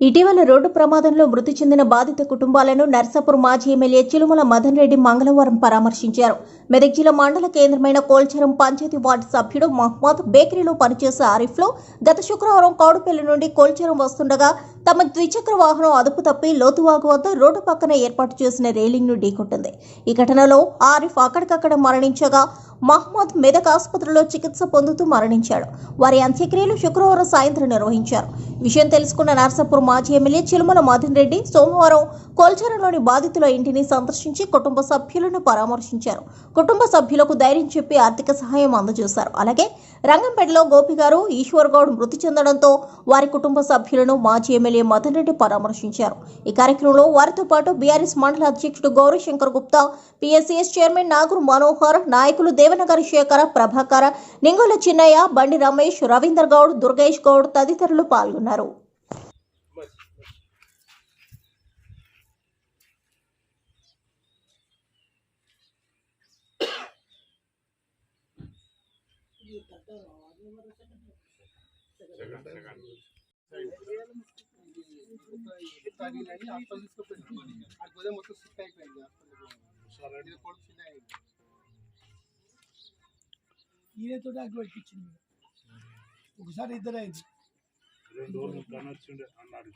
ఇటీవల రోడ్డు ప్రమాదంలో మృతి చెందిన బాధిత కుటుంబాలను నర్సాపూర్ మాజీ ఎమ్మెల్యే చిలుమల మదన్ రెడ్డి మంగళవారం పరామర్శించారు. మెదక్ జిల్లా మండల కేంద్రమైన కోల్చరం పంచాయతీ వార్డు సభ్యుడు మహమ్మద్ బేకరీలో పనిచేసే ఆరిఫ్లో గత శుక్రవారం కౌడుపల్లి నుండి కోల్చరం వస్తుండగా తమ ద్విచక్ర వాహనం అదుపు తప్పి లోతువాగు వద్ద రోడ్డు పక్కన ఏర్పాటు చేసిన రైలింగ్ను ఢీకొట్టింది. ఈ ఘటనలో ఆరిఫ్ అక్కడికక్కడ మరణించగా మహమ్మద్ మెదక్ ఆసుపత్రిలో చికిత్స పొందుతూ మరణించాడు. వారి అంత్యక్రియలు శుక్రవారం సాయంత్రం నిర్వహించారు. విషయం తెలుసుకున్న నర్సాపూర్ మాజీ ఎమ్మెల్యే చిలుమల మదన్ రెడ్డి సోమవారం కోల్చరంలోని బాధితుల ఇంటిని సందర్శించి కుటుంబ సభ్యులను పరామర్శించారు. కుటుంబ సభ్యులకు ధైర్యం చెప్పి ఆర్థిక సహాయం అందజేశారు. అలాగే రంగంపేటలో గోపి గారు ఈశ్వర్ గౌడ్ మృతి చెందడంతో వారి కుటుంబ సభ్యులను మాజీ ఎమ్మెల్యే మదన్ రెడ్డి పరామర్శించారు. ఈ కార్యక్రమంలో వారితో పాటు బీఆర్ఎస్ మండల అధ్యక్షుడు గౌరీశంకర్ గుప్తా పిఎస్సిఎస్ చైర్మన్ నాగూర్ మనోహర్ నాయకులు దేవనగర్ శేఖర ప్రభాకర నింగోల చిన్నయ్య బండి రమేష్ రవీందర్ గౌడ్ దుర్గేష్ గౌడ్ తదితరులు పాల్గొన్నారు. తగిలిందని హాస్పిటల్ తీసుకుపోయింది ఆ గోదాం మొత్తం సిక్ అయిపోయింది హాస్పిటల్ ఇది కొడుకు చిన్న అయింది ఈయనతో అగ్గి పెట్టించింది ఒకసారి ఇద్దరు అయింది రెండు రోజులు కనొచ్చిండే అన్నాడు